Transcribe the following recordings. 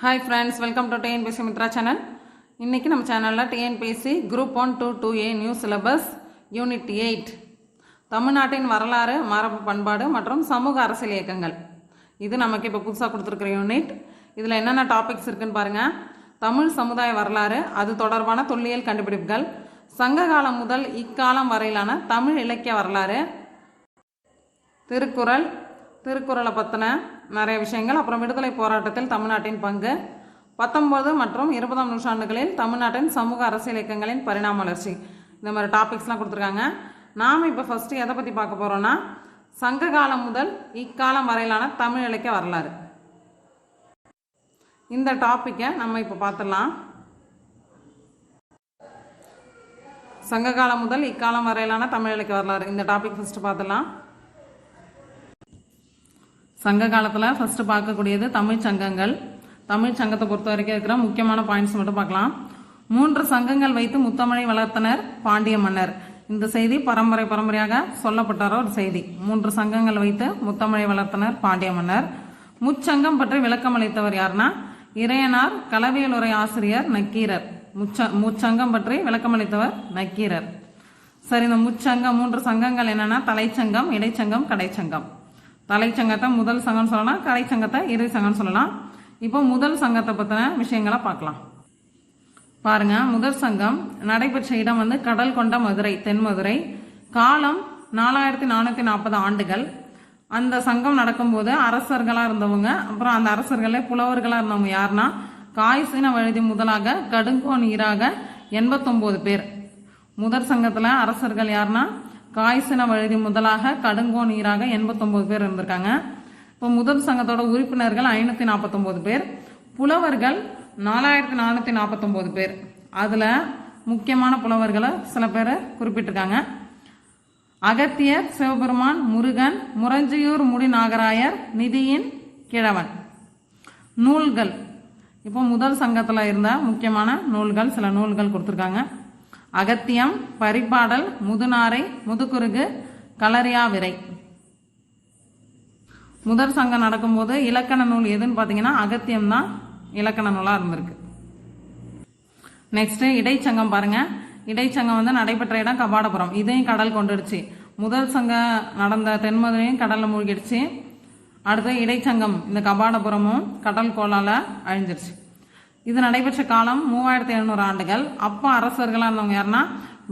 Hi friends welcome to TNPSC Mithra channel இன்றைக்கி நம்ம சேனலில் TNPSC group one two two A new syllabus unit eight தமிழ்நாட்டின் வரலாறு மரபு பண்பாடு மற்றும் சமூக அரசியல் இயக்கங்கள். இது நமக்கு இப்போ புதுசாக கொடுத்துருக்குற யூனிட் இதில் என்னென்ன டாபிக்ஸ் இருக்குன்னு பாருங்கள் தமிழ் சமுதாய வரலாறு அது தொடர்பான தொல்லியல் கண்டுபிடிப்புகள் சங்க காலம் முதல் இக்காலம் வரையிலான தமிழ் இலக்கிய வரலாறு திருக்குறள் திருக்குறளை பற்றின நிறைய விஷயங்கள் அப்புறம் விடுதலை போராட்டத்தில் தமிழ்நாட்டின் பங்கு. பத்தொன்பது மற்றும் இருபதாம் நூற்றாண்டுகளில் தமிழ்நாட்டின் சமூக அரசியல் இயக்கங்களின் பரிணாம வளர்ச்சி. இந்த மாதிரி டாபிக்ஸ்லாம் கொடுத்துருக்காங்க. நாம் இப்போ ஃபஸ்ட்டு எதை பற்றி பார்க்க போகிறோன்னா சங்க காலம் முதல் இக்காலம் வரையிலான தமிழ் இலக்கிய வரலாறு. இந்த டாப்பிக்கை நம்ம இப்போ பார்த்துடலாம். சங்க காலம் முதல் இக்காலம் வரையிலான தமிழ் இலக்கிய வரலாறு. இந்த டாபிக் ஃபஸ்ட்டு பார்த்துடலாம். சங்க காலத்தில் ஃபஸ்ட்டு பார்க்கக்கூடியது தமிழ் சங்கங்கள். தமிழ் சங்கத்தை பொறுத்த வரைக்கும் இருக்கிற முக்கியமான பாயிண்ட்ஸ் மட்டும் பார்க்கலாம். மூன்று சங்கங்கள் வைத்து முத்தமிழை வளர்த்தனர் பாண்டிய மன்னர். இந்த செய்தி பரம்பரை பரம்பரையாக சொல்லப்பட்டார ஒரு செய்தி. மூன்று சங்கங்கள் வைத்து முத்தமிழை வளர்த்தனர் பாண்டிய மன்னர். முச்சங்கம் பற்றி விளக்கம் அளித்தவர் யாருன்னா இறையனார் கலவியலுரை ஆசிரியர் நக்கீரர். முச்ச முச்சங்கம் பற்றி விளக்கம் அளித்தவர் நக்கீரர். சரி இந்த முச்சங்கம் மூன்று சங்கங்கள் என்னன்னா தலைச்சங்கம் இடைச்சங்கம் கடைச்சங்கம். தலைச்சங்கத்தை முதல் சங்கம் சொல்லலாம் கடைச்சங்கத்தை இறுதி சங்கம் சொல்லலாம். இப்போ முதல் சங்கத்தை பற்றின விஷயங்களை பார்க்கலாம். பாருங்க முதல் சங்கம் நடைபெற்ற இடம் வந்து கடல் கொண்ட மதுரை தென் மதுரை. காலம் நாலாயிரத்தி நானூற்றி நாற்பது ஆண்டுகள். அந்த சங்கம் நடக்கும்போது அரசர்களாக இருந்தவங்க அப்புறம் அந்த அரசர்களே புலவர்களாக இருந்தவங்க யாருன்னா காய்சின வழுதி முதலாக கடுங்கோ ஈராக எண்பத்தொம்போது பேர். முதற் சங்கத்தில் அரசர்கள் யாருன்னா காய்சின வழுதி முதலாக கடுங்கோ நீராக எண்பத்தொம்போது பேர் இருந்திருக்காங்க. இப்போ முதல் சங்கத்தோட உறுப்பினர்கள் ஐநூற்றி நாற்பத்தொம்போது பேர். புலவர்கள் நாலாயிரத்தி நானூற்றி நாற்பத்தொம்போது பேர். அதில் முக்கியமான புலவர்களை சில பேரை குறிப்பிட்டிருக்காங்க. அகத்தியர் சிவபெருமான் முருகன் முரஞ்சியூர் முடி நாகராயர் நிதியின் கிழவன். நூல்கள். இப்போ முதல் சங்கத்தில் இருந்த முக்கியமான நூல்கள் சில நூல்கள் கொடுத்துருக்காங்க. அகத்தியம் பரிபாடல் முதுநாரை முதுகுருகு களரியா விரை. முதல் சங்கம் நடக்கும்போது இலக்கண நூல் எதுன்னு பார்த்தீங்கன்னா அகத்தியம் தான் இலக்கண நூலாக இருந்திருக்கு. நெக்ஸ்ட்டு இடைச்சங்கம் பாருங்கள் இடைச்சங்கம் வந்து நடைபெற்ற இடம் கபாடபுரம். இதையும் கடல் கொண்டுடுச்சு. முதல் சங்கம் நடந்த தென்மதுரையும் கடலில் மூழ்கிடுச்சு. அடுத்து இடைச்சங்கம் இந்த கபாடபுரமும் கடல் கோளால் அழிஞ்சிருச்சு. இது நடைபெற்ற காலம் மூவாயிரத்தி எழுநூறு ஆண்டுகள். அப்போ அரசர்களாக இருந்தவங்க யாருன்னா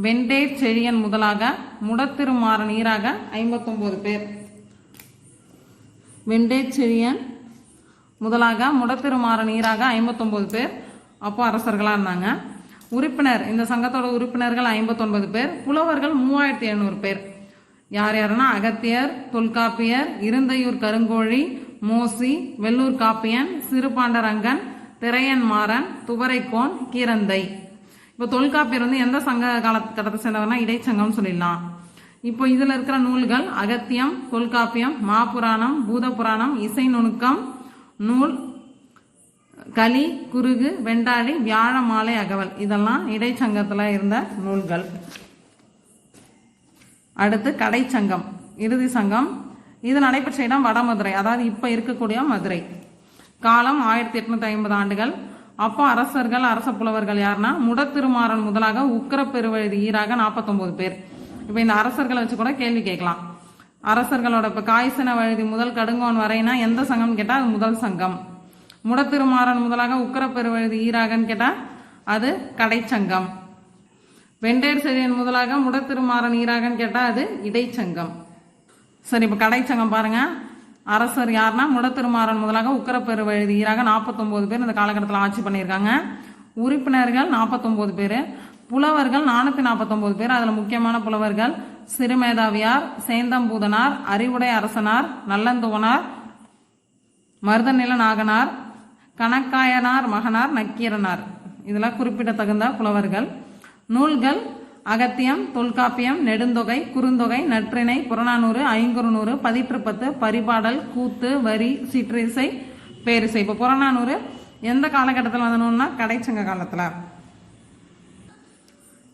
வெண்டே செழியன் முதலாக முடத்திருமாறன் நீராக ஐம்பத்தொம்போது பேர். வெண்டே செழியன் முதலாக முடத்திருமாற நீராக ஐம்பத்தொம்போது பேர். அப்போ அரசர்களாக இருந்தாங்க. உறுப்பினர் இந்த சங்கத்தோட உறுப்பினர்கள் ஐம்பத்தொன்பது பேர். புலவர்கள் மூவாயிரத்தி எழுநூறு பேர். யார் யாருன்னா அகத்தியர் தொல்காப்பியர் இருந்தையூர் கருங்கோழி மோசி வெள்ளூர் காப்பியன் சிறுபாண்டரங்கன் திரையன் மாறன் துவரைக்கோன் கீரந்தை. இப்போ தொல்காப்பியர் வந்து எந்த சங்க காலகட்டத்தை சேர்ந்தவர்னா இடைச்சங்கம்னு சொல்லிடலாம். இப்போ இதில் இருக்கிற நூல்கள் அகத்தியம் தொல்காப்பியம் மாபுராணம் பூதபுராணம் இசை நுணுக்கம் நூல் களி குருகு வெண்டாளி வியாழ மாலை அகவல். இதெல்லாம் இடைச்சங்கத்தில் இருந்த நூல்கள். அடுத்து கடைச்சங்கம் இறுதி சங்கம். இது நடைபெற்ற இடம் வடமதுரை அதாவது இப்போ இருக்கக்கூடிய மதுரை. காலம் ஆயிரத்தி எட்நூத்தி ஐம்பது ஆண்டுகள். அப்போ அரசர்கள் அரச புலவர்கள் யாருன்னா முடத்திருமாறன் முதலாக உக்கர பெருவழுதி ஈராக நாற்பத்தொன்பது பேர். இப்போ இந்த அரசர்களை வச்சு கூட கேள்வி கேட்கலாம். அரசர்களோட இப்போ காய்சன வழுதி முதல் கடுங்கோன் வரைனா எந்த சங்கம் கேட்டால் அது முதல் சங்கம். முடத்திருமாறன் முதலாக உக்கர பெருவழுதி ஈராகன்னு கேட்டால் அது கடைச்சங்கம். வெண்டேர் செழியன் முதலாக முடத்திருமாறன் ஈராகன்னு கேட்டால் அது இடைச்சங்கம். சரி இப்போ கடைச்சங்கம் பாருங்க. அரசர் யாருன்னா முடத்திருமாறன் முதலாக உக்கரப்பெரு வழுதி ஈராக நாற்பத்தொம்போது பேர் இந்த காலகட்டத்தில் ஆட்சி பண்ணியிருக்காங்க. உறுப்பினர்கள் நாற்பத்தொம்போது பேர். புலவர்கள் நானூற்றி நாற்பத்தொம்போது பேர். அதில் முக்கியமான புலவர்கள் சிறுமேதாவியார் சேந்தம்பூதனார் அறிவுடை அரசனார் நல்லந்துவனார் மருதநில நாகனார் கணக்காயனார் மகனார் நக்கீரனார். இதெல்லாம் குறிப்பிடத்தகுந்த புலவர்கள். நூல்கள் அகத்தியம் தொல்காப்பியம் நெடுந்தொகை குறுந்தொகை நற்றிணை புறநானூறு ஐங்குறுநூறு பதிற்றுப்பத்து பரிபாடல் கூத்து வரி சிற்றிசை பேரிசை. இப்போ புறநானூறு எந்த காலகட்டத்தில் வந்தணும்னா கடைச்சங்க காலத்தில்.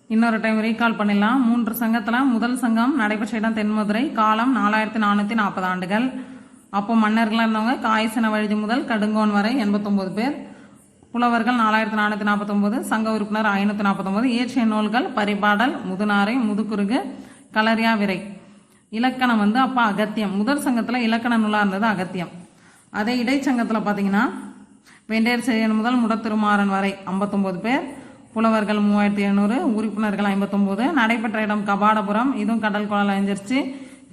இன்னொரு டைம் ரீகால் பண்ணிடலாம். மூன்று சங்கத்தில் முதல் சங்கம் நடைபெற்ற இடம் தென்மதுரை. காலம் நாலாயிரத்தி நானூற்றி நாற்பது ஆண்டுகள். அப்போ மன்னர்களாக இருந்தவங்க காய்சன வழுதி முதல் கடுங்கோன் வரை எண்பத்தொம்போது பேர். புலவர்கள் நாலாயிரத்தி நானூற்றி நாற்பத்தொம்போது சங்க உறுப்பினர் ஐநூற்றி நாற்பத்தொம்போது இயற்றிய நூல்கள் பரிபாடல் முதுநாரை முதுகுருகு கலரியா விரை. இலக்கணம் வந்து அப்போ அகத்தியம். முதல் சங்கத்தில் இலக்கண நூலாக இருந்தது அகத்தியம். அதே இடைச்சங்கத்தில் பார்த்தீங்கன்னா வெண்டேர் செய்யன் முதல் முடத்திருமாறன் வரை ஐம்பத்தொம்போது பேர் புலவர்கள் மூவாயிரத்தி எழுநூறு உறுப்பினர்கள் ஐம்பத்தொம்போது நடைபெற்ற இடம் கபாடபுரம் இதுவும் கடல் குழல் அழிஞ்சிருச்சு.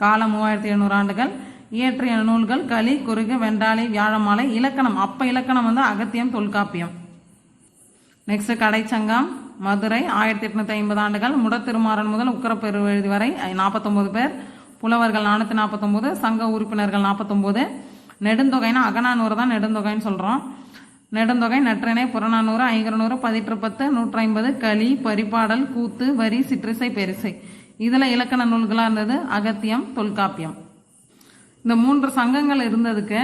காலம் மூவாயிரத்தி எழுநூறு ஆண்டுகள். இயற்றிய நூல்கள் களி குறுகு வெண்டாளி வியாழமாலை இலக்கணம். அப்ப இலக்கணம் வந்து அகத்தியம் தொல்காப்பியம். நெக்ஸ்ட் கடைச்சங்கம் மதுரை ஆயிரத்தி எட்நூத்தி ஐம்பது ஆண்டுகள் முடத்திருமாறன் முதல் உக்கரப்பெருவெழுதி வரை நாற்பத்தொன்பது பேர். புலவர்கள் நானூற்றி நாற்பத்தொம்போது சங்க உறுப்பினர்கள் நாற்பத்தொம்போது நெடுந்தொகைன்னா அகநானூறு தான் நெடுந்தொகைன்னு சொல்கிறோம் நெடுந்தொகை நற்றிணை புறநானூறு ஐங்கரநூறு பதிற்று பத்து நூற்றி ஐம்பது களி பரிபாடல் கூத்து வரி சிற்றிசை பெரிசை. இதில் இலக்கண நூல்களாக இருந்தது அகத்தியம் தொல்காப்பியம். இந்த மூன்று சங்கங்கள் இருந்ததுக்கு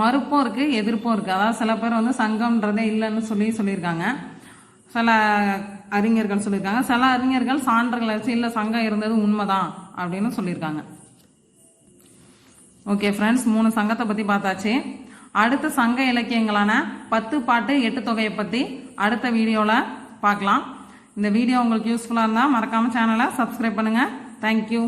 மறுப்பும் இருக்கு எதிர்ப்பும் இருக்கு. அதாவது சில பேர் வந்து சங்கம்ன்றதே இல்லைன்னு சொல்லி சொல்லியிருக்காங்க. சில அறிஞர்கள் சொல்லியிருக்காங்க. சில அறிஞர்கள் சான்றுகளை வச்சு இல்லை சங்கம் இருந்தது உண்மைதான் அப்படின்னு சொல்லியிருக்காங்க. ஓகே ஃப்ரெண்ட்ஸ் மூணு சங்கத்தை பற்றி பார்த்தாச்சு. அடுத்த சங்க இலக்கியங்களான பத்து பாட்டு எட்டு தொகையை பற்றி அடுத்த வீடியோவில் பார்க்கலாம். இந்த வீடியோ உங்களுக்கு யூஸ்ஃபுல்லாக இருந்தால் மறக்காமல் சேனலை சப்ஸ்கிரைப் பண்ணுங்கள் தேங்க்யூ